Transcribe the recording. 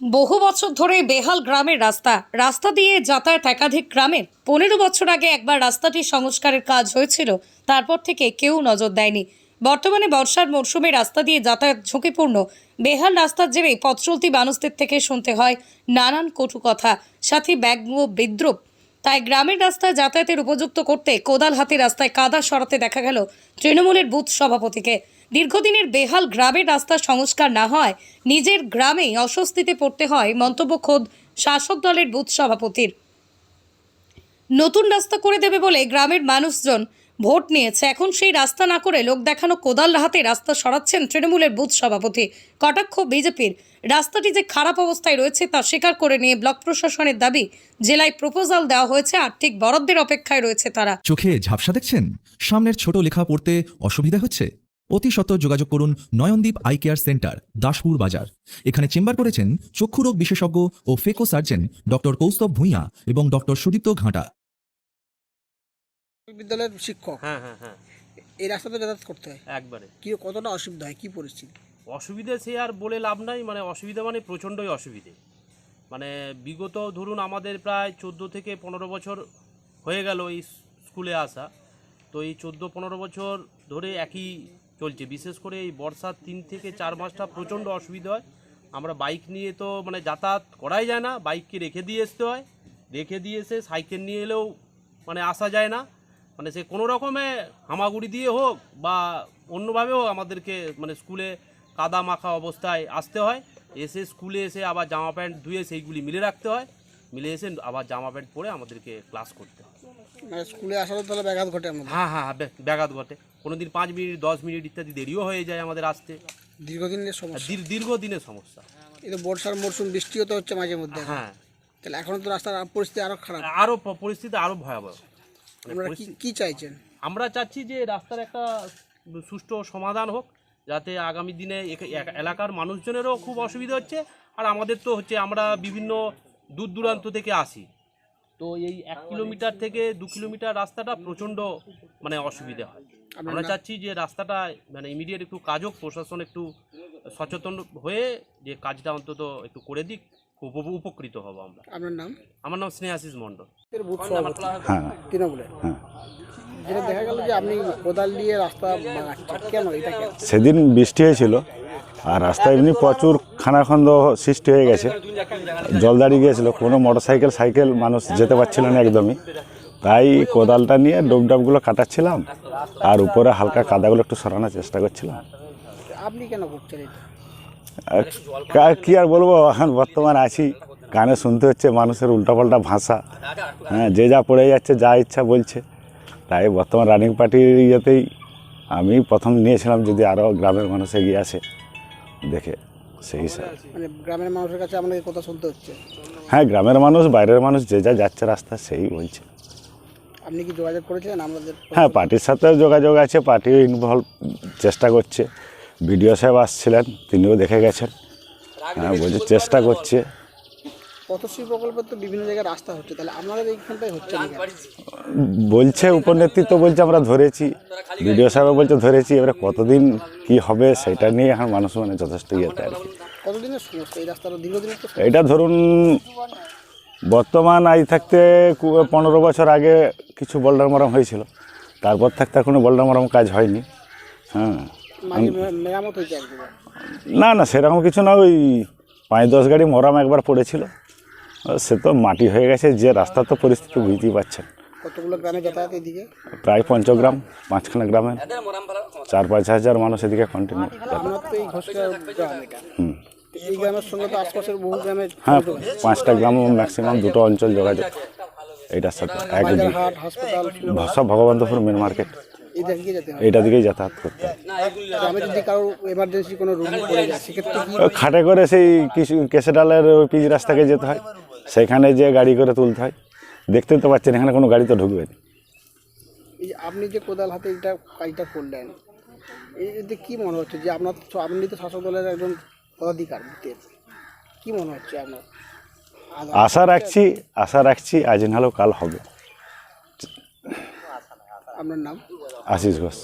বহু বছর ধরে বেহাল গ্রামের রাস্তা। রাস্তা দিয়ে যাতায়াত একাধিক গ্রামে। পনেরো বছর আগে একবার রাস্তাটির সংস্কারের কাজ হয়েছিল, তারপর থেকে কেউ নজর দেয়নি। বর্তমানে বর্ষার মরশুমে রাস্তা দিয়ে যাতায়াত ঝুঁকিপূর্ণ। বেহাল রাস্তার জেরে পথ চলতি মানুষদের থেকে শুনতে হয় নানান কটু কথা, সাথে ব্যঙ্গ বিদ্রুপ। তাই গ্রামের রাস্তায় যাতায়াতের উপযুক্ত করতে কোদাল হাতে রাস্তায় কাদা সরাতে দেখা গেল তৃণমূলের বুথ সভাপতিকে। দীর্ঘদিনের বেহাল গ্রামের রাস্তা সংস্কার না হয়, নিজের গ্রামেই অস্বস্তিতে পড়তে হয় মন্তব্য খোদ শাসক দলের বুথ সভাপতির। নতুন রাস্তা করে দেবে বলে গ্রামের মানুষজন ভোট নিয়েছে। এখন সেই রাস্তা না করে লোক দেখানো কোদাল হাতে রাস্তা সরাচ্ছেন তৃণমূলের বুথ সভাপতি। কটাক্ষ বিজেপির। রাস্তাটি যে খারাপ অবস্থায় রয়েছে তা স্বীকার করে নিয়ে ব্লক প্রশাসনের দাবি, জেলায় প্রপোজাল দেওয়া হয়েছে, আর্থিক বরাদ্দের অপেক্ষায় রয়েছে তারা। চোখে ঝাপসা দেখছেন? সামনের ছোট লেখা পড়তে অসুবিধা হচ্ছে? অতি সত্বর যোগাযোগ করুন Nayandeep eye care centre Daspur Bazar. এখানে চেম্বার করেছেন চক্ষুরোগ বিশেষজ্ঞ ও phaco surgeon doctor Kaustav Bhuiyan এবং ডক্টর সুদীপ্ত ঘাটা। বিদ্যালয়ের শিক্ষক হ্যাঁ হ্যাঁ হ্যাঁ। এই রাস্তাতে যাতায়াত করতে হয়? একবারে। কি কতটা অসুবিধা হয়? কি পরিস্থিতি? অসুবিধে সে আর বলে লাভ নাই মানে অসুবিধা মানে প্রচণ্ডই অসুবিধে। মানে বিগত ধরুন আমাদের প্রায় চোদ্দ থেকে পনেরো বছর হয়ে গেল এই স্কুলে আসা। তো এই চোদ্দ পনেরো বছর ধরে একই চলছে। বিশেষ করে এই বর্ষার তিন থেকে চার মাসটা প্রচণ্ড অসুবিধা হয়। আমরা বাইক নিয়ে তো মানে যাতায়াত করাই যায় না। বাইককে রেখে দিয়ে আসতে হয়। রেখে দিয়ে এসে সাইকেল নিয়ে এলেও মানে আসা যায় না। মানে সে কোনো রকমে হামাগুড়ি দিয়ে হোক বা অন্যভাবেও আমাদেরকে মানে স্কুলে কাদা মাখা অবস্থায় আসতে হয়। এসে স্কুলে এসে আবার জামা প্যান্ট ধুয়ে সেইগুলি মিলে রাখতে হয়। মিলে এসে আবার জামা প্যান্ট পরে আমাদেরকে ক্লাস করতে হয়। মানে স্কুলে আসারও তাহলে ব্যাঘাত ঘটে হ্যাঁ হ্যাঁ হ্যাঁ ব্যাঘাত ঘটে। কোনো দিন পাঁচ মিনিট দশ মিনিট ইত্যাদি দেরিও হয়ে যায় আমাদের আসতে। দীর্ঘদিনের সমস্যা। দীর্ঘদিনের সমস্যা। তো বর্ষার মরশুম বৃষ্টিও তো হচ্ছে মাঝে মধ্যে হ্যাঁ। তাহলে এখনও তো রাস্তার পরিস্থিতি আরও খারাপ। আরও পরিস্থিতি আরও ভয়াবহ। মানে আপনারা কি চাইছেন? আমরা চাচ্ছি যে রাস্তার একটা সুষ্ঠু সমাধান হোক যাতে আগামী দিনে এলাকার মানুষজনেরও খুব অসুবিধা হচ্ছে আর আমাদের তো হচ্ছে আমরা বিভিন্ন দূর দূরান্ত থেকে আসি। তো এই এক কিলোমিটার থেকে দু কিলোমিটার রাস্তাটা প্রচণ্ড মানে অসুবিধে হয়। আমরা চাচ্ছি যে রাস্তাটা মানে ইমিডিয়েট একটু কাজ হোক প্রশাসন একটু সচেতন হয়ে যে কাজটা অন্তত একটু করে দিক খুব উপকৃত হব আমরা। আপনার নাম? আমার নাম স্নেহাশিস মণ্ডল। হ্যাঁ। তৃণমূলে? যেটা দেখা গেল যে আপনি কোদাল দিয়ে রাস্তা কেন এটা সেদিন বৃষ্টি হয়েছিল আর রাস্তায় এমনি প্রচুর খানাখন্দ সৃষ্টি হয়ে গেছে। জল দাঁড়িয়ে গিয়েছিল। কোনো মোটর সাইকেল সাইকেল মানুষ যেতে পারছিল না একদমই। তাই কোদালটা নিয়ে ডোবডাবগুলো কাটাচ্ছিলাম। আর উপরে হালকা কাদাগুলো একটু সরানোর চেষ্টা করছিলাম। আপনি কেন করছেন আর কা- কি আর বলব? এখন বর্তমান আছি। কানে শুনতে হচ্ছে মানুষের উল্টাপাল্টা ভাষা। হ্যাঁ যে যা পড়ে যাচ্ছে যা ইচ্ছা বলছে। তাই বর্তমান রানিং পার্টির ইয়েতেই আমি প্রথম নিয়েছিলাম যদি আরও গ্রামের মানুষ এগিয়ে আসে দেখে। সেই হিসাবে। মানে গ্রামের মানুষের কাছে আপনাকে কথা শুনতে হচ্ছে? হ্যাঁ গ্রামের মানুষ বাইরের মানুষ যে যা যাচ্ছে রাস্তা সেই বলছে। আপনি কি যোগাযোগ করেছিলেন আমাদের? হ্যাঁ পার্টির সাথেও যোগাযোগ আছে পার্টিও ইনভলভ চেষ্টা করছে। বিডিও সাহেব আসছিলেন তিনিও দেখে গেছেন। হ্যাঁ বলছে চেষ্টা করছে। পথশ্রী প্রকল্পের তো বিভিন্ন জায়গায় রাস্তা হচ্ছে তাহলে আমাদের এইখানটাই হচ্ছে বলছে উপনেতৃত্ব বলছে আমরা ধরেছি বিডিও সাহেব বলছে ধরেছি এবারে কতদিন কি হবে সেটা নিয়ে এখন মানুষ মানে যথেষ্ট ইয়েতে আর কি। কতদিনের সমস্যা? এই রাস্তাটা এটা ধরুন বর্তমান আজ থাকতে পনেরো বছর আগে কিছু বোল্ডার মরম হয়েছিল তারপর থাকতে এখনও বোল্ডার মরম কাজ হয়নি হ্যাঁ। মেরামত হয়েছে না না সেরকম কিছু না ওই পাঁচ দশ গাড়ি মরাম একবার পড়েছিল সে তো মাটি হয়ে গেছে যে রাস্তার তো পরিস্থিতি বুঝতেই পারছেন। কতগুলো গ্রামে যাতায়াত এদিকে? প্রায় পঞ্চগ্রাম পাঁচখানা গ্রামে চার পাঁচ হাজার মানুষ এদিকে কন্টিনিউ আপনার তো এই ঘোষকা গ্রাম। এটা হুম। এই গ্রামের সঙ্গে তো আশপাশের বহু গ্রামে হ্যাঁ পাঁচটা গ্রাম ম্যাক্সিমাম দুটো অঞ্চল যোগাযোগ। এইটার সাথে এক হাট সব ভগবন্তপুর মেন মার্কেট এইটা দিকেই যাতায়াত করতে হয়। খাটে করে সেই কিছু কেসেডালের ওই পিচ রাস্তাকে যেতে হয়। সেখানে যে গাড়ি করে তুলতে হয় দেখতে তো পাচ্ছেন এখানে কোনো গাড়ি তো ঢুকবে না। এই যে আপনি যে কোদাল হাতে এটা কাজটা করলেন এই- এতে কি মনে হচ্ছে যে আপনার আপনি তো শাসক দলের একজন পদাধিকার কি মনে হচ্ছে আপনার? আশা রাখছি আশা রাখছি আজ নাহলেও কাল হবে। আপনার নাম? আশিস ঘোষ।